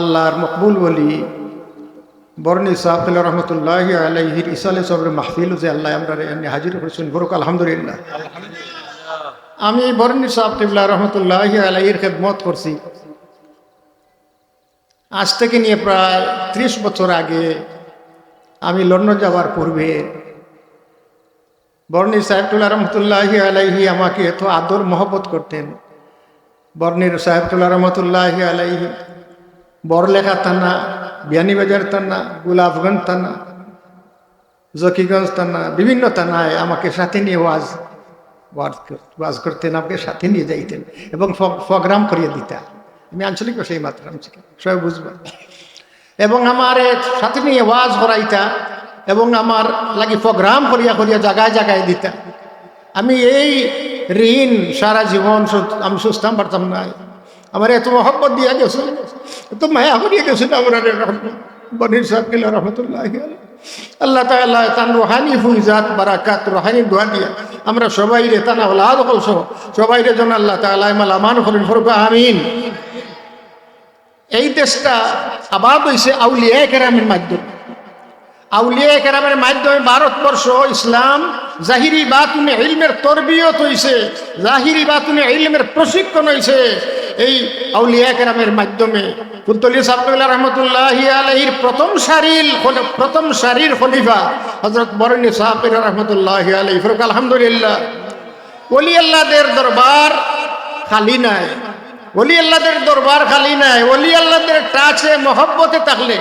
আল্লাহর মকবুল বলি বর্ণি সাহাবুল্লাহ রহমতুল্লাহ আলাইহির ইসালে সবর মাহফিল যে আল্লাহ আমরা এমনি হাজির করেছেন। বরুক আলহামদুলিল্লাহ। আমি বর্ণি সাহাবুল্লাহ রহমতুল্লাহ আলাইহির খেদমত করছি। আজ থেকে নিয়ে প্রায় ত্রিশ বছর আগে আমি লন্ডন যাওয়ার পূর্বে বর্ণি সাহেবতুল্লাহ রহমতুল্লাহ আলাইহি আমাকে এত আদর মহব্বত করতেন। বর্ণির সাহেবতুল্লাহ রহমতুল্লাহ আলাইহি বড়লেখা থানা, বিয়ানীবাজার থানা গুলাবগঞ্জ থানা, জকিগঞ্জ থানা, বিভিন্ন থানায় আমাকে সাথে নিয়ে ওয়াজ ওয়াজ কর- ওয়াজ করতেন, আমাকে সাথে নিয়ে যাইতেন এবং প্রোগ্রাম করিয়ে দিতেন। আমি আঞ্চলিক সেই মাত্রা সবাই বুঝবেন এবং আমার সাথে নিয়ে ওয়াজ করাইতা এবং আমার লাগি প্রোগ্রাম করিয়া করিয়া জায়গায় জায়গায় দিতা আমি এই ঋণ সারা জীবন আমি সুস্থম পারতাম না। আমার এত মহব্বত দিয়া গেছে এত মায়া করিয়া গেছে আমরা বনির সাহেব রহমতুল্লাহ আল্লাহ তাআলা তান রোহানি ফুইজাত বারাকাত, রোহানি দোয়া দিয়া আমরা সবাই রে তানা ওলাদ কলস সবাই রে জন আল্লাহ তাআলা মাল আমান করেন, ফরুক আমিন। এই দেশটা আবাদ হয়েছে আউলিয়া কেরামের মাধ্যমে। আউলিয়া কেরামের মাধ্যমে ভারতবর্ষ ইসলাম জাহিরি বাতুনে ইলমের তরবিয়ত হইছে, জাহিরি বাতুনে ইলমের প্রশিক্ষণ হইছে। এই আউলিয়া কেরামের মাধ্যমে কুন্তলি সাবদুল্লাহ রহমতুল্লাহ আলহির প্রথম সারিল প্রথম সারির খলিফা হজরত বরণী সাহাবির রহমতুল্লাহ আলহি ফরুক, আলহামদুলিল্লাহ। ওলি আল্লাহদের দরবার খালি নাই। ওলি আল্লাহদের দরবার খালি নাই। ওলি আল্লাহদের টাচে মহব্বতে থাকলে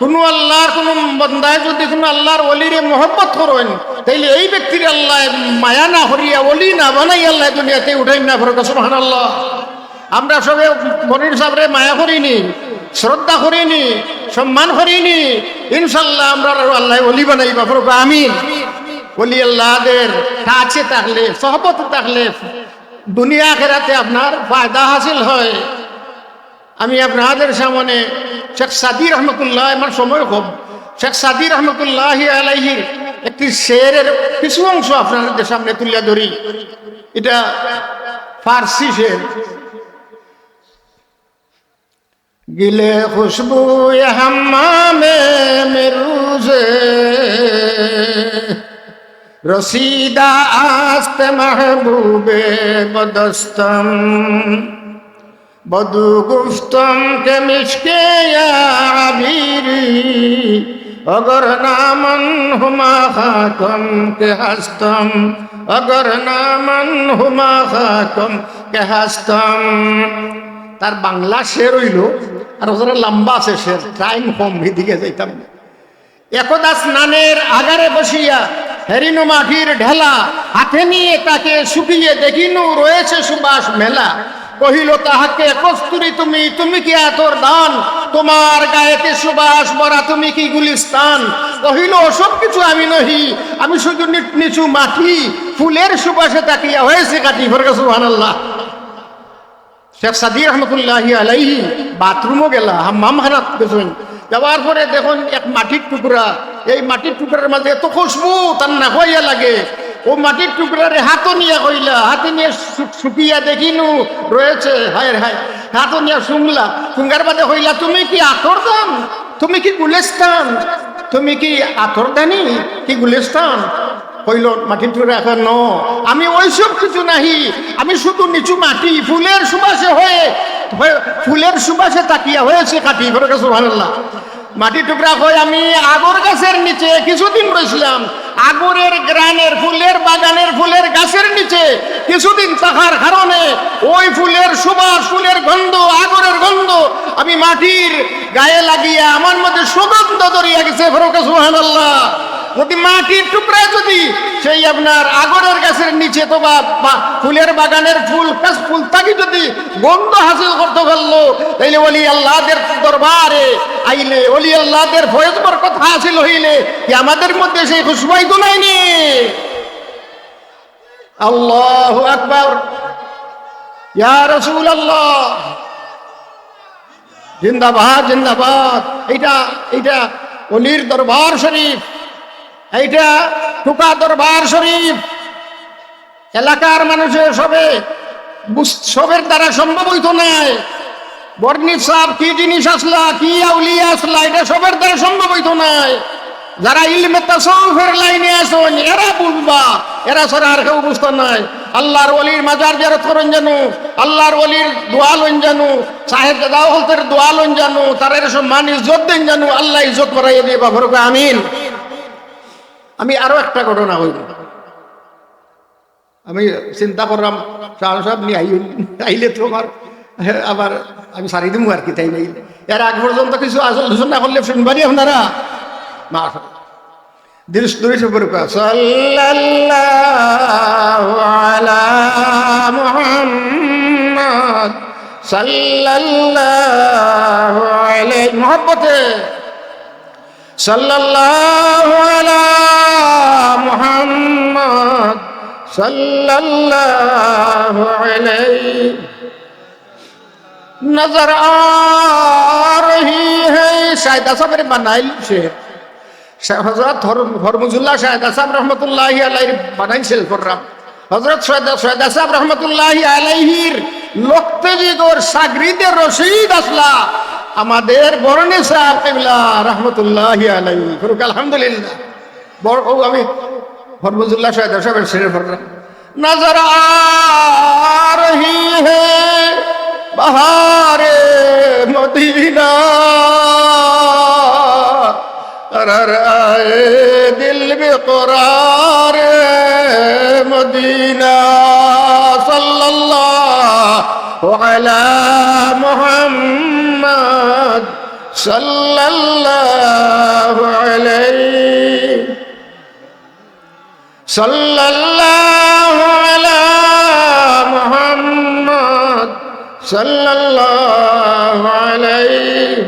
কোনো আল্লাহর কোনো বন্দায় যদি কোনো আল্লাহর অলিরে মহব্বত করেন, তাইলে এই ব্যক্তির আল্লাহ মায়া না হরিয়া অলি না বানাই আল্লাহ দুনিয়াতে উঠাই না ফরক সুবহান আল্লাহ আমরা সবে মনির সাহেবরে মায়া করিনি, শ্রদ্ধা করিনি, সম্মান করিনি, ইনশাল্লাহ আমরা আল্লাহ অলি বানাইবা ফরক আমিন। অলি আল্লাহদের কাছে থাকলে, সহবত থাকলে দুনিয়া খেরাতে আপনার ফায়দা হাসিল হয়। আমি আপনাদের সামনে শেখ সাদি রহমতুল্লাহ আমার সময় খুব। শেখ সাদি রহমতুল্লাহ আলাইহির একটি শেরের কিছু অংশ আপনাদের সামনে তুলে ধরি। এটা ফার্সি শের। গিলে খুশবু হাম্মামে মেরুজে রসিদা আস্ত মাহবুবে বদস্তম। বধু গুফতম কে মিশকে আবিরি? অগর নামন হুমা খাকম কে হাস্তম? অগর নামন হুমা খাকম কে হাস্তম? তার বাংলা শের হইল, আর ওখানে লম্বা আছে শের, টাইম কম, এদিকে যাইতাম। একদা স্নানের আগারে বসিয়া হেরিনু মাটির ঢেলা, হাতে নিয়ে তাকে শুকিয়ে দেখিনু রয়েছে সুবাস মেলা। কহিল, তাহাকে কস্তুরি তুমি তুমি কি এতর দান? তোমার গায়েতে সুবাস বরা তুমি কি গুলিস্তান? কহিল সব কিছু আমি নহি, আমি শুধু নিচু মাটি, ফুলের সুবাসে তাকিয়া হয়েছে কাটি ফরকে সুবহানাল্লাহ। শেখ সাদি রহমতুল্লাহ আলাইহি বাথরুমও গেলা, হাম্মাম খানাত গেছেন। যাওয়ার পরে দেখুন, এক মাটির টুকরা, এই মাটির টুকরার মাঝে এত খুশবু, তার না হইয়া লাগে। ও মাটির টুকরারে হাতও নিয়ে কইলা, হাতে নিয়ে শুকিয়া দেখিনু, রয়েছে, হায় হায়, হাতও নিয়ে শুনলা শুঙ্গার বাদে হইলা, তুমি কি আতর দান তুমি কি গুলেস্তান? তুমি কি আতর দানি কি গুলেস্তান? হইল মাটির টুকরা এখন, ন। আমি ওইসব কিছু নাহি, আমি শুধু নিচু মাটি, ফুলের সুবাসে হয়ে ফুলের সুবাসে তাকিয়া হয়েছে কাটি ফেরত সুবহানাল্লাহ। মাটি টুকরা হয়ে আমি আগর গাছের নিচে কিছুদিন রয়েছিলাম আগরের গ্রানের ফুলের বাগানের ফুলের গাছের নিচে কিছুদিন থাকার কারণে ওই ফুলের সুবাস, ফুলের গন্ধ আগরের গন্ধ আমি মাটির গায়ে লাগিয়ে আমার মধ্যে সুগন্ধ ধরিয়া গেছে। ফেরত সুবহানাল্লাহ। যদি মাটির টুকরা যদি সেই আপনার আগরের গাছের নিচে তো বা ফুলের বাগানের ফুল ফুল থাকি যদি গন্ধ হাসিল করতে পারল, তাইলে ওলি আল্লাহদের দরবারে আইলে, ওলি আল্লাহদের ফয়েজ বরকত হাসিল হইলে কি আমাদের মধ্যে সেই খুশবাই দুলাইনি আল্লাহ আকবর। ইয়া রাসূল আল্লাহ জিন্দাবাদ জিন্দাবাদ। এইটা এইটা অলির দরবার শরীফ। এইটা টুকা দরবার শরীফ। এলাকার মানুষের সবে সবের দ্বারা সম্ভব হইতো নাই। বর্ণি সাহ কি জিনিস আসলা, কি আউলিয়া আসলা, এটা সবের দ্বারা সম্ভব হইতো নাই। যারা ইলমে তাসাউফের লাইনে আসুন এরা বুঝবা, এরা ছাড়া আর কেউ বুঝতে নাই। আল্লাহর ওলির মাজার জিয়ারত করেন জানু, আল্লাহর ওলির দোয়া লইন জানু, সাহেব দাদা হলতের দোয়া লইন জানু তারা এসব মান ইজ্জত দেন জানু, আল্লাহ ইজ্জত করাইয়া দিয়ে বাবর আমিন। আমি আরও একটা ঘটনা হইল আমি চিন্তা করলাম, শাহ সাহেব নিয়ে আই আইলে তো আমার আবার আমি সারি দিমু আর কি, তাই নাই। এর আগ পর্যন্ত কিছু আলোচনা করলে শুনবারই আপনারা? মা সাল্লাল্লাহু আলা মোহাম্মদ صلى الله عليه نظر آ رہی ہے شاہد صاحب نے হরমুজুল্লাহ শাহেদ আসাম আলাইহির বানাইছিল আলাইহির রশিদ আসলা, আমাদের বরণে সাহেব রহমতুল্লাহ আলাই ফরুক আলহামদুলিল্লাহ। বড় আমি হরমজুল্লাহ সাহেদ সবের ছেড়ে পড়লাম নজর আহি হে বাহারে মদিনা। করার আয়ে দিল মে করার মদিনা। সাল্লাল্লাহু আলা মুহাম্মদ সাল্লাল্লাহু আলাইহি সাল্লাল্লাহু আলা মুহাম্মদ সাল্লাল্লাহু আলাইহি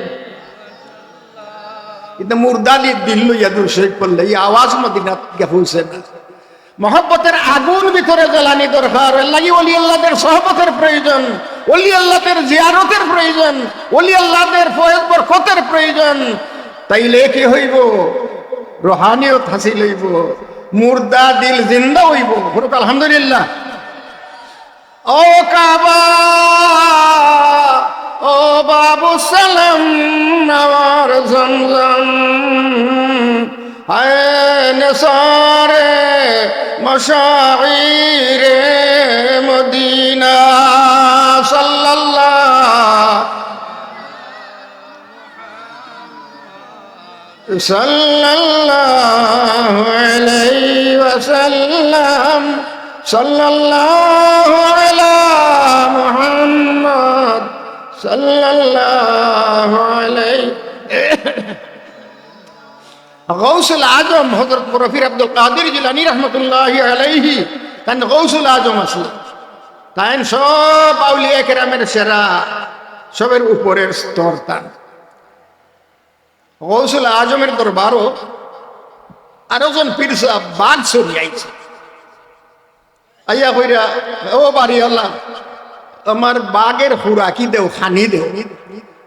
ইতে মুর্দালি দিল্লু ইয়াদু শেখ করলে এই আওয়াজ মদিনাত গে মহব্বতের আগুন ভিতরে জ্বালানি দরকার। লাগি অলি আল্লাহদের সহবতের প্রয়োজন। অলি আল্লাহদের জিয়ারতের প্রয়োজন। অলি আল্লাহদের ফয়েদ বরকতের প্রয়োজন। তাইলে কি হইব? রোহানিয়ত থাসি হইব। মুর্দা দিল জিন্দা হইব। ফুরুক আলহামদুলিল্লাহ। ও কাবা, ও বাবু সালাম আমার জমজম হায় নসারে, মশাইরে মদিনা, সাল্লাল্লাহ صلى الله عليه وسلم صلى الله على محمد صلى الله عليه غوث العظم حضرت رفيع عبد القادر جيلاني رحمة الله عليه كان غوث العظم আসলে তাই সব আউলিয়া কেরামের সেরা সবের উপরের স্তর তান গৌসুল আজমের দরবারও আরও জন পীরসা বাঘ সরিয়াইছে আইয়া কইরা, ও বাড়ি আল্লাহ আমার বাঘের হুরাকি দেও, খানি দেও।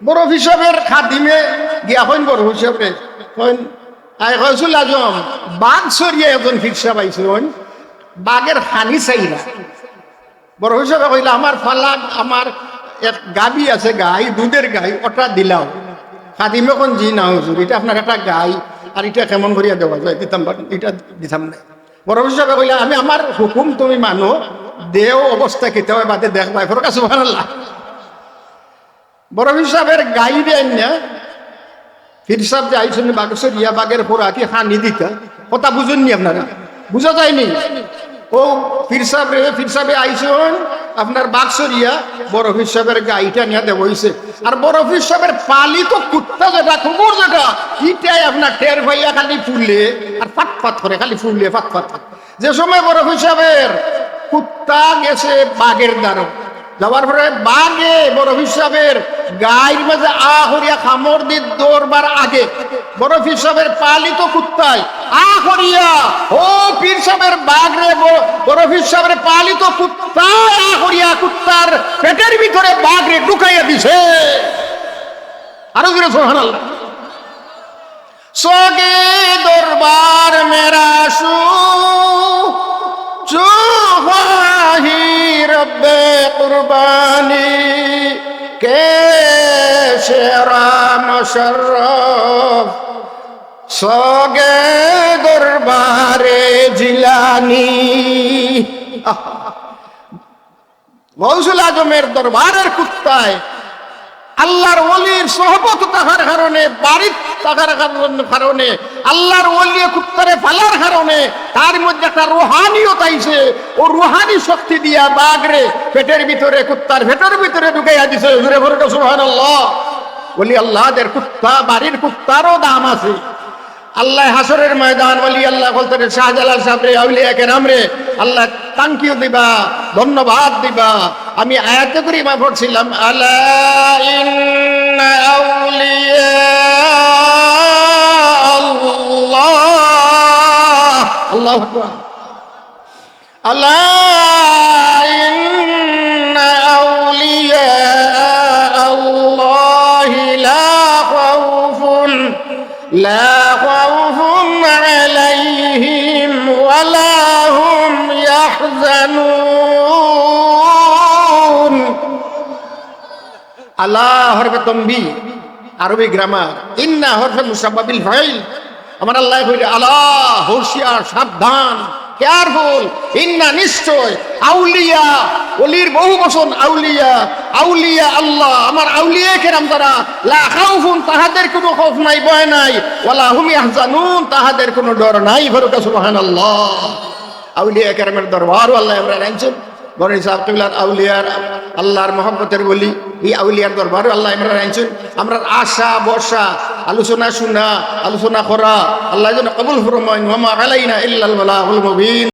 বড় হিসাবের খাদিমে গিয়া হইন বড় হিসাবে হইন আই গৌসুল আজম বাঘ সরিয়া একজন ফিরসা পাইছে হইন বাঘের খানি চাই না বড় হিসাবে কইলা, আমার ফালাক, আমার এক গাবি আছে গাই, দুধের গাই, ওটা দিলাও। খাদিমে কোন জি না, হুজুর, এটা আপনার একটা গাই, আর এটা কেমন করিয়া দেওয়া যায় দিতাম এটা দিতাম না। বড় হিসাবে কইলা আমি আমার হুকুম তুমি মানো, দেও অবস্থা কেতে হয় বাদে দেখবা এফর কাছে ভালো বড় হিসাবের গাই দেন না ফির সাহেব যে আইসুন বাগেশ্বর, ইয়া বাগের পোড়া কি হানি দিতা? কথা বুঝুননি আপনারা? বুঝা যায়নি? ও ফির সাহেব রে, ফির সাহেবে আইসুন আপনার বাক্সরিয়া বড় হিসাবের গাইটা নিয়ে দেব হইছে। আর বড় হিসাবের সাহেবের তো কুত্তা যেটা কুকুর যেটা। ইটাই আপনার টের ভাইয়া খালি ফুললে, আর ফাট ফাট করে খালি ফুললে, ফাট ফাট। যে সময় বড় হিসাবের কুত্তা গেছে বাঘের দ্বারা যাওয়ার পরে বাঘে বড় হিসাবের গায়ের মাঝে আ হরিয়া খামর দি দৌড়বার আগে বড় হিসাবের পালিত কুত্তায় আ হরিয়া, ও পীর সাহেবের বাঘ বড় হিসাবের পালিত কুত্তায় আ হরিয়া কুত্তার পেটের ভিতরে বাঘ রে ঢুকাইয়া দিছে। আরও জোরে সোহানাল্লাহ সোগে দরবার মেরা শু মুশাররফ সগে দরবারে জিলানি। গৌসুল আজমের দরবারের কুত্তায় আল্লাহর ওলির সহবত থাকার কারণে, বাড়ির থাকার কারণ- আল্লাহর কুত্তারে ফালার কারণে তার মধ্যে একটা রোহানিয়ত আইছে ও রুহানি শক্তি দিয়া বাগরে পেটের ভিতরে, কুত্তার পেটের ভিতরে ঢুকাইয়া দিছে। বলি আল্লাহদের কুত্তা, বাড়ির কুত্তারও দাম আছে। আল্লাহ হাসরের ময়দান বলি আল্লাহ বলতে শাহজালাল সাহেব রে, আউলিয়া রে, আল্লাহ তাঙ্কিও দিবা, ধন্যবাদ দিবা। আমি আয়াতে করি মা পড়ছিলাম আল্লাহ ইন্না আউলিয়া আল্লাহ হরফে তম্বি আরবি গ্রামার ইন্না হরফে মুসাব্বাবিল ফাইল। আমার আল্লাহ কইলে, আল্লাহ, হুঁশিয়ার, সাবধান কেয়ারফুল ইন্না নিশ্চয়, আউলিয়া ওলির বহু বচন, আউলিয়া আউলিয়া আল্লাহ। আমার আউলিয়া কেরাম তারা লা খাউফুন, তাহাদের কোনো খৌফ নাই, ভয় নাই। ওয়ালা হুম ইয়াহজানুন, তাহাদের কোনো ডর নাই ফরুকা সুবহানাল্লাহ। আউলিয়া কেরামের দরবারও আল্লাহ আমরা রাখছেন। বড় সাহেব কিবলার আউলিয়ার, আল্লাহর মহব্বতের বলি। এই আউলিয়ার দরবারও আল্লাহ আমরা আনছেন। আমরা আশা বর্ষা আলোচনা শোনা, আলোচনা করা, আল্লাহ যেন কবুল ফরমাইন। ইল্লাল মুবিন।